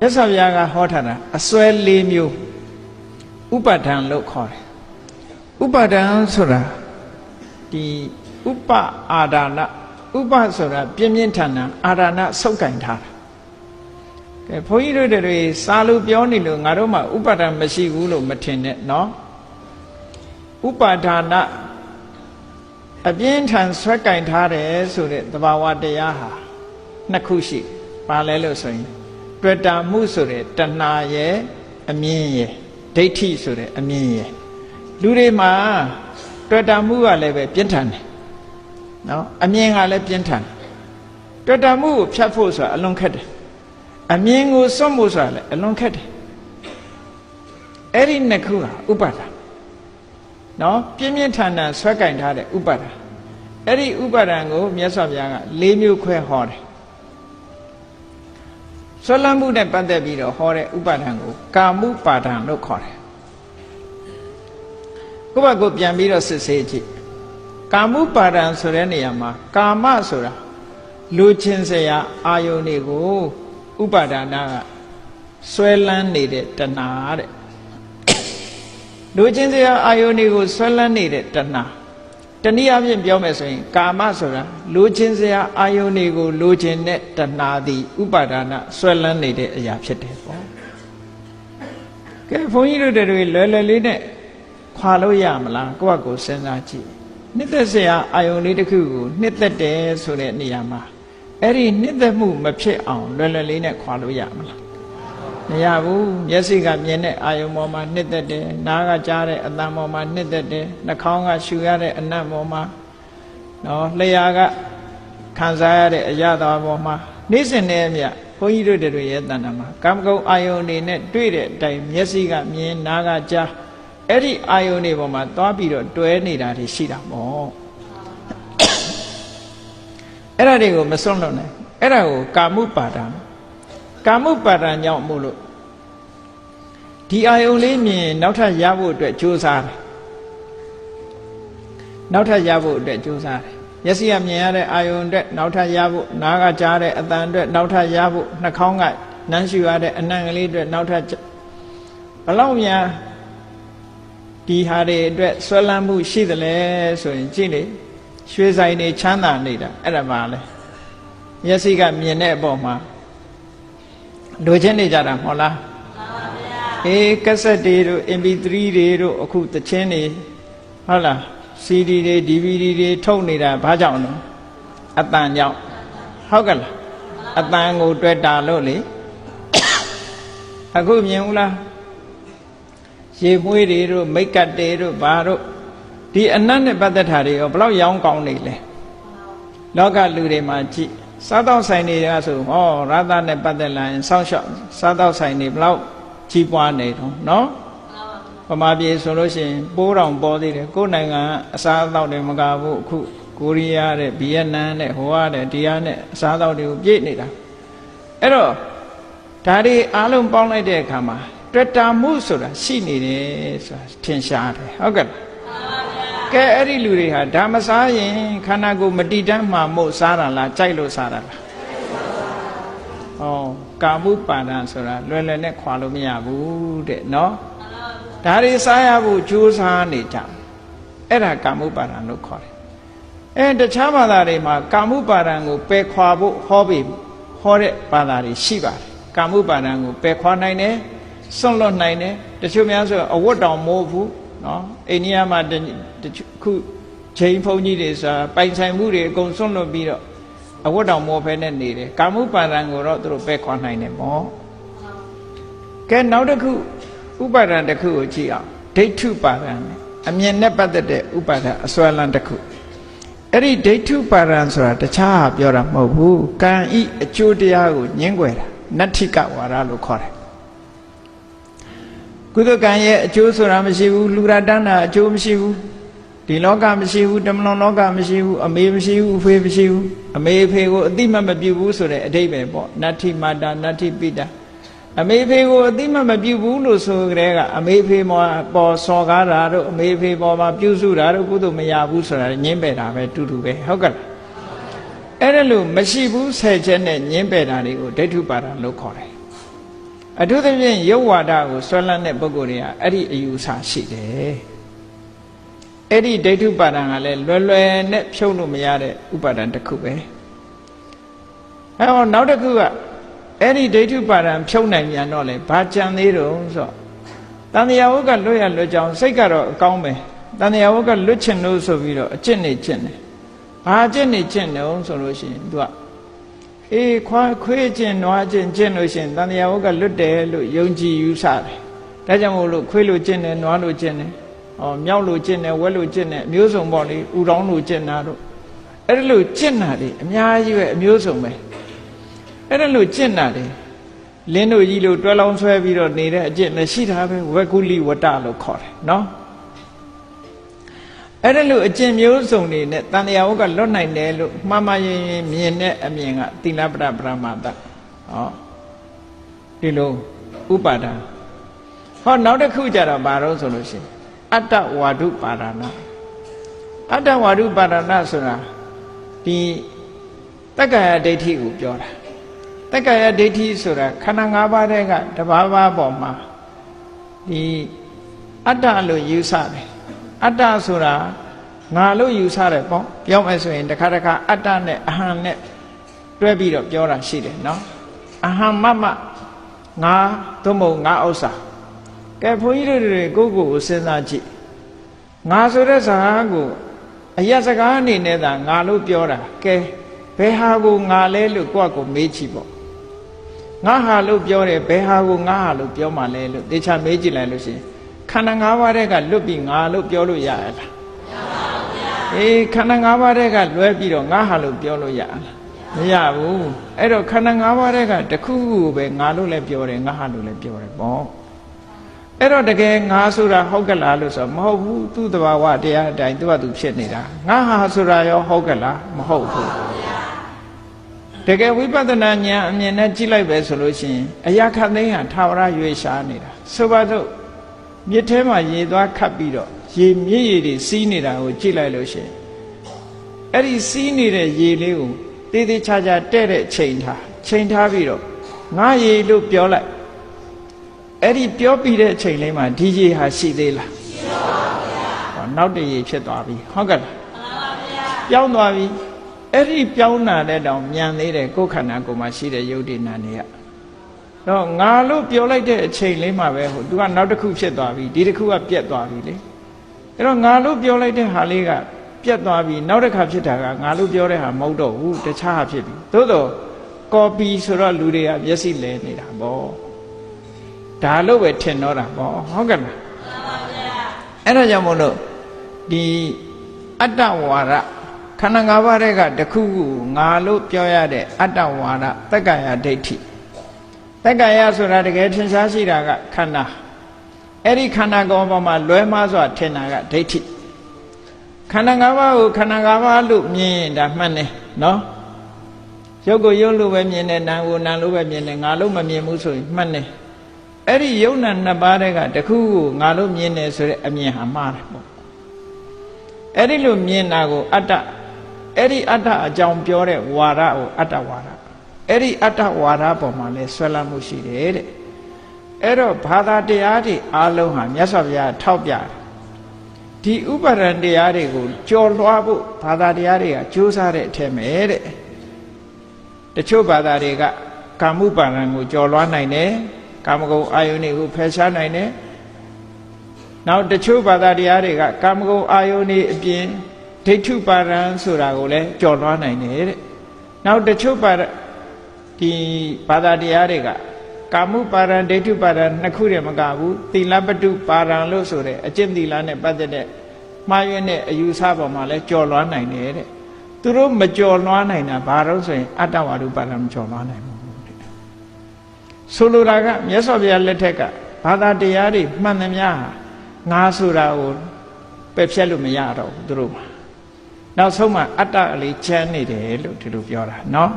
မြတ်စွာဘုရားကဟောထားတာအစွဲ၄မျိုးဥပါဒံလို့ခေါ်တယ်ဥပါဒံဆိုတာဒီဥပအာဒါနဥပဆိုတာပြင်းပြင်းထန်ထန်အာဒါနဆုပ်ကင်ထားတာကဲဘုန်းကြီးတို့တွေစာလို့ပြောနေလို့ငါတို့မှဥပါဒံမရှိဘူးလို့မထင်နဲ့နော်ဥပါဒါနအပြင်းထန်ဆွဲကင်ထားတယ်ဆိုတဲ့သဘာဝတရားဟာနှစ်ခုရှိပါလဲလို့ဆိုရင် တွေ့တာမှုဆိုတဲ့တဏှာရဲ့အမြင်ရဲ့ဒိဋ္ဌိဆိုတဲ့အမြင်ရဲ့လူတွေမှာတွေ့တာမှုကလည်းပဲပြင်းထန်တယ်နော်အမြင်ကလည်းပြင်းထန်တယ်တွေ့တာမှုကိုဖြတ်ဖို့ဆိုတာအလွန်ခက်တယ်အမြင်ကိုစွန့်ဖို့ဆိုတာလည်းအလွန်ခက်တယ်အဲ့ဒီနှစ်ခုဟာဥပါဒာနော်ပြင်းပြင်းထန်ထန်ဆွဲကင်ထားတဲ့ဥပါဒာအဲ့ဒီဥပါဒံကိုမြတ်စွာဘုရားက၄မျိုးခွဲဟောတယ် ဆွဲလန်းမှုနဲ့ပတ်သက်ပြီးတော့ဟောတဲ့ဥပါဒံကိုကာမှုပါဒံလို့ခေါ်တယ်ကိုယ့်ဘက်ကိုပြန်ပြီးတော့စစ်ဆေးကြည့်ကာမှုပါဒံဆိုတဲ့နေရာမှာကာမဆိုတာလူချင်းစရာအာယုန်တွေကိုဥပါဒနာကဆွဲလန်းနေတဲ့တဏှာတဲ့လူချင်းစရာအာယုန်တွေကိုဆွဲလန်းနေတဲ့တဏှာ တနည်းအားဖြင့်ပြောမယ်ဆိုရင် ကာမဆိုတာလူချင်းစရာအာယုန်တွေကိုလူချင်းတဲ့တဏှာသည်ဥပါဒနာဆွဲလန်းနေတဲ့အရာဖြစ်တယ်ပေါ့ကဲဘုန်းကြီးတို့တွေလွယ်လွယ်လေးနဲ့ခွာလို့ရမလားကိုယ့်အကိုစဉ်းစားကြည့်နှစ်သက်စရာအာယုန်လေးတစ်ခုကိုနှစ်သက်တယ်ဆိုတဲ့နေရာမှာအဲ့ဒီနှစ်သက်မှုမဖြစ်အောင်လွယ်လွယ်လေးနဲ့ခွာလို့ရမလား မရဘူးမျက်စိကမြင်တဲ့အာယုံပေါ်မှာနှစ်သက်တယ်နားကကြားတဲ့အသံပေါ်မှာနှစ်သက်တယ်နှာခေါင်းကရှူရတဲ့အနံ့ပေါ်မှာနော်လျှာကခံစားရတဲ့အရသာပေါ်မှာနေ့စဉ်နဲ့အမျှဘုန်းကြီးတို့တွေရဲ့တဏ္ဍာမှာကာမဂုဏ်အာယုန်နေနဲ့တွေ့တဲ့အတိုင်းမျက်စိကမြင်နားကကြားအဲ့ဒီအာယုန်တွေပေါ်မှာသွားပြီးတော့တွဲနေတာတွေရှိတာပေါ့အဲ့ဒါတွေကိုမစွန့်လွတ်နိုင်အဲ့ဒါကိုကာမှုပါဒံကာမှုပါဒံကြောင့်မို့လို့ ဒီအာယုန်လေးမြင်နောက်ထပ်ရဖို့အတွက်ကြိုးစားတယ်နောက်ထပ်ရဖို့အတွက်ကြိုးစားတယ်မျက်စိကမြင်ရတဲ့အာယုန်အတွက်နောက်ထပ်ရဖို့နားကကြားတဲ့အတန်အတွက်နောက်ထပ်ရဖို့နှာခေါင်းကနမ်းရှူရတဲ့အနံ့ကလေးအတွက်နောက်ထပ်ဘလောက်များဒီဟာတွေအတွက်ဆွဲလန်းမှုရှိသလဲဆိုရင်ကြည့်လေရွှေဆိုင်တွေချမ်းသာနေတာအဲ့ဒါပါလေမျက်စိကမြင်တဲ့အပေါ်မှာလိုချင်နေကြတာမဟုတ်လား အေးကက်ဆက်တွေတို့ MP3 တွေတို့အခုတချင်းတွေဟုတ်လား CD တွေ DVD တွေထုတ်နေတာဘာကြောင့်လဲအတန်ကြောင့်ဟုတ်ကလားအတန်ကိုတွေ့တာလို့လေအခုမြင်ဘူးလားရေမွေးတွေတို့မိတ်ကတ်တွေတို့ဘာတို့ဒီအနတ်နဲ့ပတ်သက်တာတွေရောဘလောက်ရောင်းကောင်းနေလဲလောကလူတွေမှာကြည့်စားတော့ဆိုင်တွေကဆိုဟောရသနဲ့ပတ်သက်လာရင်စောင့်ရှောက်စားတော့ဆိုင်တွေဘလောက် ကြီးပွားနေတော့နော်ဗမာပြည်ဆိုလို့ရှိရင်ပိုးတောင်ပေါ်သေးတယ်ကိုယ်နိုင်ငံအစားအသောက်တွေမကဘူးအခုကိုရီးယားတဲ့ဗီယက်နမ်တဲ့ဟိုကတဲ့ဒီဟာနဲ့အစားအသောက်တွေကိုပြည့်နေတာအဲ့တော့ဒါတွေအားလုံးပေါင်းလိုက်တဲ့အခါမှာတွေ့တာမှုဆိုတာရှိနေတယ်ဆိုတာထင်ရှားတယ်ဟုတ်ကဲ့ကဲအဲ့ဒီလူတွေဟာဒါမစားရင်ခန္ဓာကိုယ်မတည်တတ်မှမို့စားတာလားကြိုက်လို့စားတာလားဩ ကာမှုပါဒံဆိုတာလွယ်လွယ်နဲ့ခွာလို့မရဘူးတဲ့နော်ဒါတွေစားရဖို့ကြိုးစားနေကြအဲ့ဒါကာမှုပါဒံလို့ခေါ်တယ်အဲတခြားဘာသာတွေမှာကာမှုပါဒံကိုပယ်ခွာဖို့ဟောပြီးဟောတဲ့ဘာသာတွေရှိပါတယ်ကာမှုပါဒံကိုပယ်ခွာနိုင်တယ်စွန့်လွတ်နိုင်တယ်တချို့များဆိုအဝတ်တောင်မိုးဘူးနော်အိန္ဒိယမှာတချို့ခုချိန်ဖုန်ကြီးတွေဆိုတာပိုင်ဆိုင်မှုတွေအကုန်စွန့်လွတ်ပြီးတော့ အဝတ်တောင်မိုးဖဲနဲ့နေတယ်ကာမှုပါဒံကိုတော့သူတို့ပယ်ခွာနိုင်တယ်ပေါ့ကဲနောက်တစ်ခုဥပါဒံတစ်ခုကိုကြည့်အောင်ဒိဋ္ဌုပါဒံအမြင်နဲ့ပတ်သက်တဲ့ဥပါဒံအစွဲလန်းတစ်ခုအဲ့ဒီဒိဋ္ဌုပါဒံဆိုတာတခြားပြောတာမဟုတ်ဘူးကံဤအကျိုးတရားကိုညှင်းကွယ်တာနတ္ထိကဝါဒလို့ခေါ်တယ်ကုသကံရဲ့အကျိုးဆိုတာမရှိဘူးလူရတန်းတာအကျိုးမရှိဘူး ဒီလောကမရှိဘူးတမလွန်လောကမရှိဘူးအမေမရှိဘူးအဖေမရှိဘူးအမေအဖေကိုအတိမတ်မပြုဘူးဆိုတဲ့အဓိပ္ပာယ်ပေါ့နတ္ထိမာတာနတ္ထိပိတာအမေဖေကိုအတိမတ်မပြုဘူးလို့ဆိုကြတဲ့ကအမေဖေမောပေါ်စော်ကားတာတို့အမေဖေပေါ်မှာပြုစုတာတို့ကုသိုလ်မရဘူးဆိုတာညင်းပယ်တာပဲတူတူပဲဟုတ်ကဲ့အဲ့ဒါလို့မရှိဘူးဆယ်ချက်နဲ့ညင်းပယ်တာတွေကိုဒိဋ္ဌုပါဒလို့ခေါ်တယ်အထူးသဖြင့်ယုတ်ဝါဒကိုဆွဲလန်းတဲ့ပုဂ္ဂိုလ်တွေကအဲ့ဒီအယူဆရှိတယ် အဲ့ဒီဒိဋ္ဌုပါဒံကလည်းလွယ်လွယ်နဲ့ဖြုတ်လို့မရတဲ့ဥပါဒံတစ်ခုပဲအဲ့တော့နောက်တစ်ခုကအဲ့ဒီဒိဋ္ဌုပါဒံဖြုတ်နိုင်ပြန်တော့လေဘာကြံသေးတုံးဆိုတော့တန်တရားဝုတ်ကလွတ်ရလွတ်ကြောင်းစိတ်ကတော့အကောင်းပဲတန်တရားဝုတ်ကလွတ်ချင်လို့ဆိုပြီးတော့အကျင့်နေကျင့်တယ်ဘာအကျင့်နေကျင့်တယ်အောင်ဆိုလို့ရှိရင် तू ကအေးခွာခွေးကျင့်နွားကျင့်ကျင့်လို့ရှိရင်တန်တရားဝုတ်ကလွတ်တယ်လို့ယုံကြည်ယူဆတယ်ဒါကြောင့်မို့လို့ခွေးလို့ကျင့်တယ်နွားလို့ကျင့်တယ် ဟောမြောက်လို့ကျင့်တယ်ဝက်လို့ကျင့်တယ်အမျိုးစုံပေါ့လေဥတောင်းလို့ကျင့်တာတို့အဲ့ဒါလို့ကျင့်တာလေအများကြီးပဲအမျိုးစုံပဲအဲ့ဒါလို့ကျင့်တာလေလင်းတို့ကြီးလို့တွဲလောင်းဆွဲပြီးတော့နေတဲ့အကျင့်လည်းရှိတာပဲဝက်ကုလိဝတ္တလို့ခေါ်တယ်နော်အဲ့ဒါလို့အကျင့်မျိုးစုံတွေနဲ့တန်တရားဝတ်ကလွတ်နိုင်တယ်လို့မှားမှားရင်ရင်မြင်တဲ့အမြင်ကသီလပဒပရမတ္တဟောဒီလိုဥပါဒာဟောနောက်တစ်ခုကြတော့ဘာလို့ဆိုလို့ရှိရင် အတ္တဝါဒုပါဒနာအတ္တဝါဒုပါဒနာဆိုတာဒီတက္ကရာဒိဋ္ဌိကိုပြောတာတက္ကရာဒိဋ္ဌိဆိုတာခန္ဓာ၅ပါးတဲ့ကတဘာဘာပေါ်မှာဒီအတ္တလို့ယူဆတယ်အတ္တဆိုတာငါလို့ယူဆတယ်ပေါ့ပြောမယ်ဆိုရင်တစ်ခါတစ်ခါအတ္တနဲ့အဟံနဲ့တွဲပြီးတော့ပြောတာရှိတယ်နော်အဟံမမငါသို့မဟုတ်ငါဥစ္စာ ကဲဘုန်းကြီးတို့တွေကိုယ့်ကိုယ်ကိုစဉ်းစားကြည့်ငါဆိုတဲ့ဇာတ်ကိုအရက်စကားအနေနဲ့သာငါလို့ပြောတာကဲဘယ်ဟာကိုငါလဲလို့ကိုယ့်ကိုမေးကြည့်ပေါ့ငါဟာလို့ပြောတယ်ဘယ်ဟာကိုငါဟာလို့ပြောမှလဲလို့တေချာမေးကြည့်လိုက်လို့ရှိရင်ခန္ဓာ၅ပါးတဲ့ကလွတ်ပြီးငါလို့ပြောလို့ရရလားမရပါဘူးဗျာအေးခန္ဓာ၅ပါးတဲ့ကလွဲပြီးတော့ငါဟာလို့ပြောလို့ရလားမရဘူးအဲ့တော့ခန္ဓာ၅ပါးတဲ့ကတခုခုပဲငါလို့လည်းပြောတယ်ငါဟာလို့လည်းပြောတယ်ပေါ့ အဲ့တော့တကယ်ငါဆိုတာဟုတ်ကလားလို့ဆိုတော့မဟုတ်ဘူးသူ့တဘာဝတရားအတိုင်းသူ့ဟာသူဖြစ်နေတာငါဟာဆိုတာရောဟုတ်ကလားမဟုတ်ဘူးတကယ်ဝိပဿနာဉာဏ်အမြင်နဲ့ကြည့်လိုက်ပဲဆိုလို့ရှိရင်အရာခသိန်းဟာထာဝရရွေရှားနေတာဆိုပါတော့မြစ်ထဲမှာရေသွားခတ်ပြီးတော့ရေမြစ်ရေတွေစီးနေတာကိုကြည့်လိုက်လို့ရှိရင်အဲ့ဒီစီးနေတဲ့ရေလေးကိုတေးသေးချာချာတဲ့တဲ့ချိန်ထားချိန်ထားပြီးတော့ငါရေလို့ပြောလိုက် အဲ့ဒီပြောပြီးတဲ့အချိန်လေးမှာဒီရေဟာရှိသေးလားရှိပါဘူးဗျာဟောနောက်တရေဖြစ်သွားပြီဟုတ်ကဲ့လားမှန်ပါဗျာပြောင်းသွားပြီအဲ့ဒီပြောင်းတာတဲ့တောင်မြန်သေးတယ်ကိုယ်ခန္ဓာကိုယ်မှာရှိတဲ့ယုတ်တိနာနေရတော့ငါလို့ပြောလိုက်တဲ့အချိန်လေးမှာပဲဟိုသူကနောက်တစ်ခုဖြစ်သွားပြီဒီတစ်ခုကပြက်သွားပြီလေအဲ့တော့ငါလို့ပြောလိုက်တဲ့ဟာလေးကပြက်သွားပြီနောက်တစ်ခါဖြစ်တာကငါလို့ပြောတဲ့ဟာမဟုတ်တော့ဘူးတခြားဟာဖြစ်ပြီသို့တော့ကော်ပီဆိုတော့လူတွေကမျက်စိလဲနေတာပေါ့ ဒါလို့ပဲထင်တော့တာပေါ့ဟုတ်ကဲ့လားမှန်ပါဗျာအဲ့ဒါကြောင့်မို့လို့ဒီအတ္တဝါဒခန္ဓာ၅ပါးတဲ့ကတခုခုငါလို့ပြောရတဲ့အတ္တဝါဒတက္ကရာဒိဋ္ဌိတက္ကရာဆိုတာတကယ်ထင်ရှားရှိတာကခန္ဓာအဲ့ဒီခန္ဓာကောပေါ်မှာလွဲမှားစွာထင်တာကဒိဋ္ဌိခန္ဓာ၅ပါးကိုခန္ဓာ၅ပါးလို့မြင်ရင်ဒါမှန်တယ်နော်ရုပ်ကိုရုပ်လို့ပဲမြင်တယ်နာမ်ကိုနာမ်လို့ပဲမြင်တယ်ငါလို့မမြင်ဘူးဆိုရင်မှန်တယ် အဲ့ဒီယုံနာနှစ်ပါးတဲ့ကတခုကိုငါလို့မြင်တယ်ဆိုတဲ့အမြင်ဟာမှားတယ်ပေါ့အဲ့ဒီလိုမြင်တာကိုအတ္တအဲ့ဒီအတ္တအကြောင်းပြောတဲ့ဝါဒကိုအတ္တဝါဒအဲ့ဒီအတ္တဝါဒပေါ်မှာလဲဆွဲလန်းမှုရှိတယ်တဲ့အဲ့တော့ဘာသာတရားတွေအားလုံးဟာမြတ်စွာဘုရားထောက်ပြတယ်ဒီဥပါဒံတရားတွေကိုကြော်လွှားဖို့ဘာသာတရားတွေကကြိုးစားတဲ့အထက်မဲ့တဲ့တချို့ဘာသာတွေကကာမှုပါဒံကိုကြော်လွှားနိုင်တယ် ကာမဂုဏ်အာယုန်တွေကိုဖယ်ရှားနိုင်တယ်နောက်တချို့ဘာသာတရားတွေကကာမဂုဏ်အာယုန်တွေအပြင်ဒိဋ္ဌုပါဒံဆိုတာကိုလည်းကြော်လွှားနိုင်တယ်တဲ့နောက်တချို့ပါဒီဘာသာတရားတွေကကာမှုပါရံဒိဋ္ဌုပါရံနှစ်ခုတည်းမကဘူးသီလပတုပါရံလို့ဆိုတဲ့အကျင့်သီလနဲ့ပတ်သက်တဲ့မှားယွင်းတဲ့အယူဆပေါ်မှာလဲကြော်လွှားနိုင်တယ်တဲ့သူတို့မကြော်လွှားနိုင်တာဘာလို့ဆိုရင်အတ္တဝါဒုပါရံမကြော်လွှားနိုင်ဘူးတဲ့ ဆိုလိုတာကမြတ်စွာဘုရားလက်ထက်ကဘာသာတရားတွေမှန်သမျှငါဆိုတာကိုပယ်ဖြတ်လို့မရတော့ဘူးသူတို့မှာနောက်ဆုံးမှအတ္တအလေးချမ်းနေတယ်လို့ဒီလိုပြောတာเนาะ